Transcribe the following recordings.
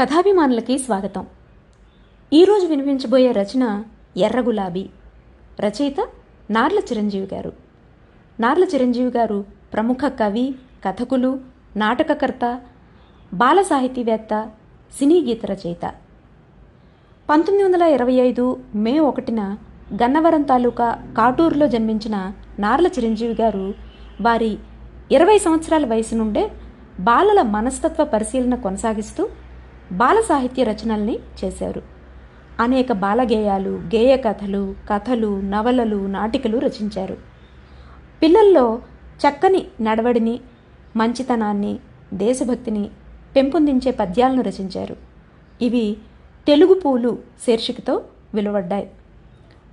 కథాభిమానులకి స్వాగతం. ఈరోజు వినిపించబోయే రచన ఎర్ర గులాబీ. రచయిత నార్ల చిరంజీవి గారు. నార్ల చిరంజీవి గారు ప్రముఖ కవి కథకులు నాటకకర్త బాల సాహితీవేత్త సినీ గీత రచయిత. పంతొమ్మిది వందల ఇరవై ఐదు మే ఒకటిన గన్నవరం తాలూకా కాటూరులో జన్మించిన నార్ల చిరంజీవి గారు వారి ఇరవై సంవత్సరాల వయసు నుండే బాలల మనస్తత్వ పరిశీలన కొనసాగిస్తూ బాల సాహిత్య రచనల్ని చేశారు. అనేక బాలగేయాలు గేయ కథలు కథలు నవలలు నాటికలు రచించారు. పిల్లల్లో చక్కని నడవడిని మంచితనాన్ని దేశభక్తిని పెంపొందించే పద్యాలను రచించారు. ఇవి తెలుగు పూలు శీర్షికతో వెలువడ్డాయి.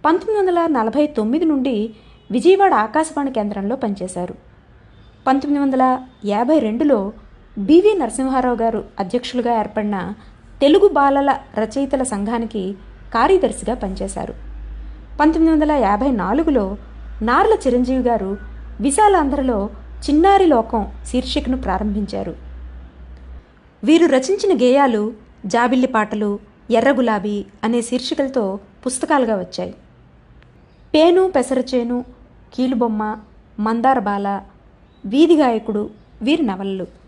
పంతొమ్మిది వందల నలభై తొమ్మిది నుండి విజయవాడ ఆకాశవాణి కేంద్రంలో పనిచేశారు. పంతొమ్మిది వందల యాభై రెండులో బివి నరసింహారావు గారు అధ్యక్షులుగా ఏర్పడిన తెలుగు బాలల రచయితల సంఘానికి కార్యదర్శిగా పనిచేశారు. పంతొమ్మిది వందల యాభై నాలుగులో నార్ల చిరంజీవి గారు విశాలాంధ్రలో చిన్నారి లోకం శీర్షికను ప్రారంభించారు. వీరు రచించిన గేయాలు జాబిల్లి పాటలు ఎర్ర గులాబీ అనే శీర్షికలతో పుస్తకాలుగా వచ్చాయి. పేను పెసరచేను కీలుబొమ్మ మందారబాల వీధి గాయకుడు వీరి నవలలు.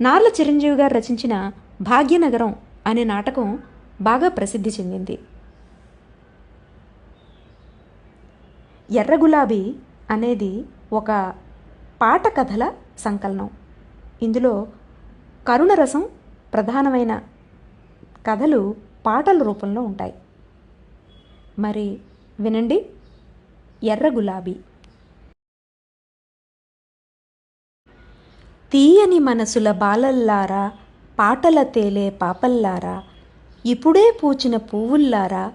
నార్ల చిరంజీవి గారు రచించిన భాగ్యనగరం అనే నాటకం బాగా ప్రసిద్ధి చెందింది. ఎర్ర గులాబీ అనేది ఒక పాట కథల సంకలనం. ఇందులో కరుణరసం ప్రధానమైన కథలు పాటల రూపంలో ఉంటాయి. మరి వినండి. ఎర్ర గులాబీ తీయని మనసుల బాలల్లారా పాటల తేలే పాపల్లారా ఇప్పుడే పూచిన పువ్వుల్లారా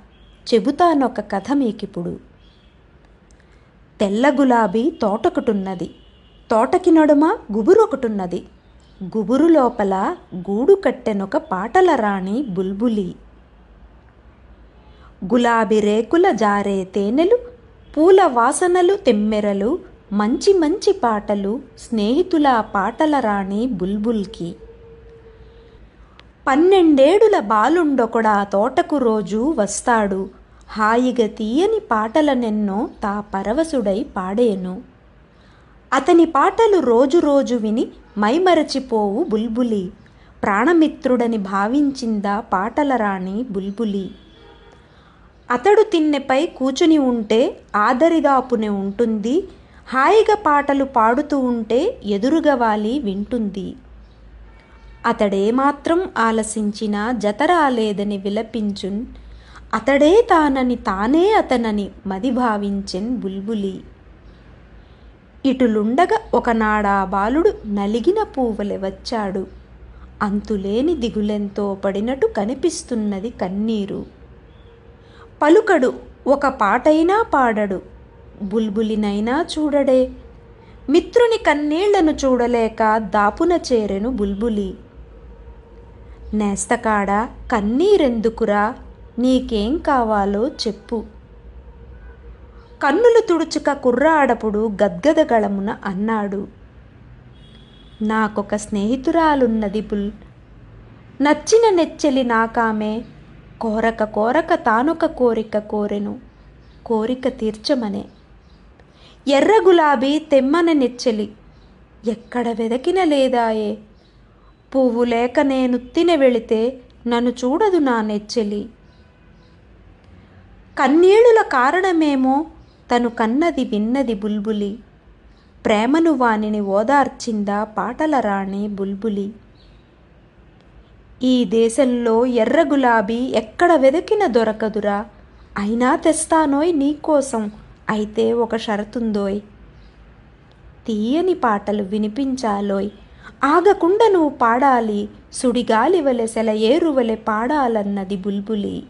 చెబుతానొక కథ మీకిప్పుడు. తెల్ల గులాబీ తోటొకటున్నది తోటకి నడుమ గుబురొకటున్నది గుబురు లోపల గూడు కట్టెనొక పాటల రాణి బుల్బులి. గులాబీ రేకుల జారే తేనెలు పూల వాసనలు తెమ్మెరలు మంచి మంచి పాటలు స్నేహితుల పాటల రాణి బుల్బుల్కి. పన్నెండేడుల బాలుండొకడా తోటకు రోజు వస్తాడు. హాయిగా తీయని పాటలనెన్నో తా పరవశుడై పాడేను. అతని పాటలు రోజు రోజు విని మైమరచిపోవు బుల్బులి. ప్రాణమిత్రుడని భావించిందా పాటల రాణి బుల్బులి. అతడు తిన్నెపై కూచుని ఉంటే ఆదరిదాపునే ఉంటుంది హాయిగా పాటలు పాడుతూ ఉంటే ఎదురుగవాలి వింటుంది. అతడేమాత్రం ఆలసించినా జతరాలేదని విలపించున్ అతడే తానని తానే అతనని మది భావించెన్ బుల్బులి. ఇటులుండగా ఒకనాడా బాలుడు నలిగిన పూవలె వచ్చాడు. అంతులేని దిగులెంతో పడినట్టు కనిపిస్తున్నది కన్నీరు. పలుకడు ఒక పాటైనా పాడడు. బుల్బులినైనా చూడడే. మిత్రుని కన్నీళ్ళను చూడలేక దాపున చేరెను బుల్బులి. నేస్తకాడ కన్నీరెందుకురా? నీకేం కావాలో చెప్పు. కన్నులు తుడుచుక కుర్రాడపుడు గద్గదగళమున అన్నాడు. నాకొక స్నేహితురాలున్నది బుల్. నచ్చిన నెచ్చెలి నాకామె కోరక కోరక తానొక కోరిక కోరెను. కోరిక తీర్చమనే. ఎర్ర గులాబీ తెమ్మన నెచ్చెలి. ఎక్కడ వెదకిన లేదాయే. పువ్వు లేక నేను తిన వెళితే నన్ను చూడదు నా నెచ్చెలి. కన్నీళ్ళుల కారణమేమో తను కన్నది విన్నది బుల్బులి. ప్రేమను వానిని ఓదార్చిందా పాటల రాణి బుల్బులి. ఈ దేశంలో ఎర్ర గులాబీ ఎక్కడ వెదకిన దొరకదురా. అయినా తెస్తానోయ్ నీకోసం అయితే ఒక షరతుందోయ్. తీయని పాటలు వినిపించాలోయ్. ఆగకుండా నువ్వు పాడాలి. సుడిగాలి వలె సెల ఏరువలె పాడాలన్నది బుల్బులి.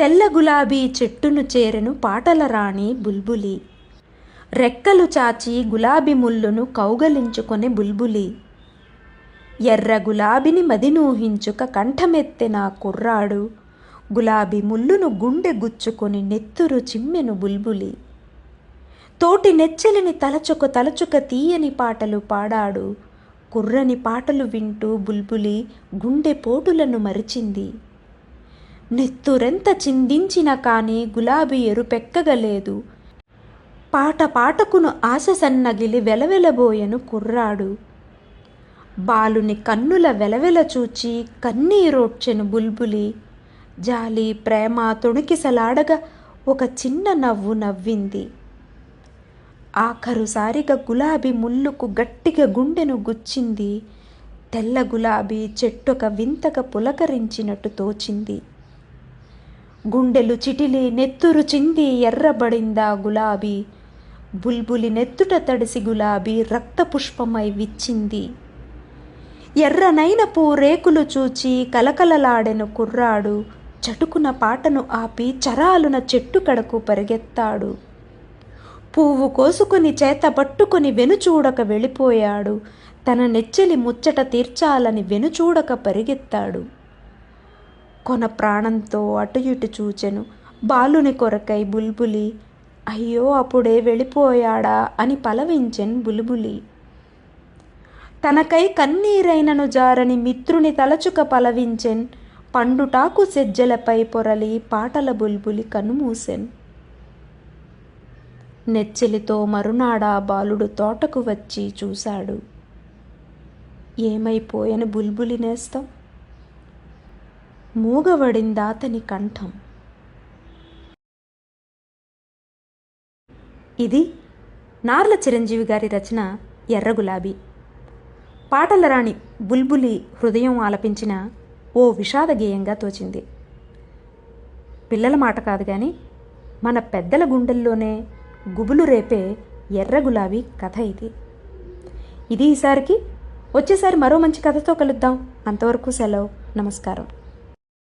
తెల్ల గులాబీ చెట్టును చేరెను పాటల రాణి బుల్బులి. రెక్కలు చాచి గులాబీ ముల్లును కౌగలించుకొని బుల్బులి. ఎర్ర గులాబిని మదినూహించుక కంఠమెత్తెన కుర్రాడు. గులాబీ ముల్లును గుండె గుచ్చుకొని నెత్తురు చిమ్మెను బుల్బులి. తోటి నెచ్చెలిని తలచుక తలచుక తీయని పాటలు పాడాడు. కుర్రని పాటలు వింటూ బుల్బులి గుండె పోటులను మరిచింది. నెత్తురెంత చిందించినా కానీ గులాబీ ఎరుపెక్కగలేదు. పాట పాటకును ఆశ సన్నగిలి వెలవెలబోయెను కుర్రాడు. బాలుని కన్నుల వెలవెల చూచి కన్నీరోడ్చెను బుల్బులి. జాలి ప్రేమ తొణికిసలాడగా ఒక చిన్న నవ్వు నవ్వింది. ఆఖరుసారిగా గులాబీ ముల్లుకు గట్టిగా గుండెను గుచ్చింది. తెల్ల గులాబీ చెట్టొక వింతగా పులకరించినట్టు తోచింది. గుండెలు చిటిలి నెత్తురు చింది ఎర్రబడిందా గులాబీ. బుల్బులి నెత్తుట తడిసి గులాబీ రక్తపుష్పమై విచ్చింది. ఎర్రనైన పూ రేకులు చూచి కలకలలాడెను కుర్రాడు. చటుకున పాటను ఆపి చరాలున చెట్టు కడకు పరిగెత్తాడు. పువ్వు కోసుకుని చేత పట్టుకుని వెనుచూడక వెళ్ళిపోయాడు. తన నెచ్చెలి ముచ్చట తీర్చాలని వెనుచూడక పరిగెత్తాడు. కొన ప్రాణంతో అటు ఇటు చూచెను. బాలుని కొరకై బుల్బులి అయ్యో అప్పుడే వెళ్ళిపోయాడా? అని పలవించెన్ బుల్బులి. తనకై కన్నీరైనను జారని మిత్రుని తలచుక పలవించెన్ పండుటాకు సెజ్జలపై పొరలి పాటల బుల్బులి కనుమూసెన్. నెచ్చెలితో మరునాడా బాలుడు తోటకు వచ్చి చూశాడు. ఏమైపోయని బుల్బులి నేస్తం? మూగవడిందాతని కంఠం. ఇది నార్ల చిరంజీవి గారి రచన ఎర్ర గులాబీ. పాటల రాణి బుల్బులి హృదయం ఆలపించిన ఓ విషాద గేయంగా తోచింది. పిల్లల మాట కాదు కానీ మన పెద్దల గుండెల్లోనే గుబులు రేపే ఎర్ర గులాబీ కథ ఇది. ఇది ఈసారికి వచ్చేసారి మరో మంచి కథతో కలుద్దాం. అంతవరకు సెలవు. నమస్కారం.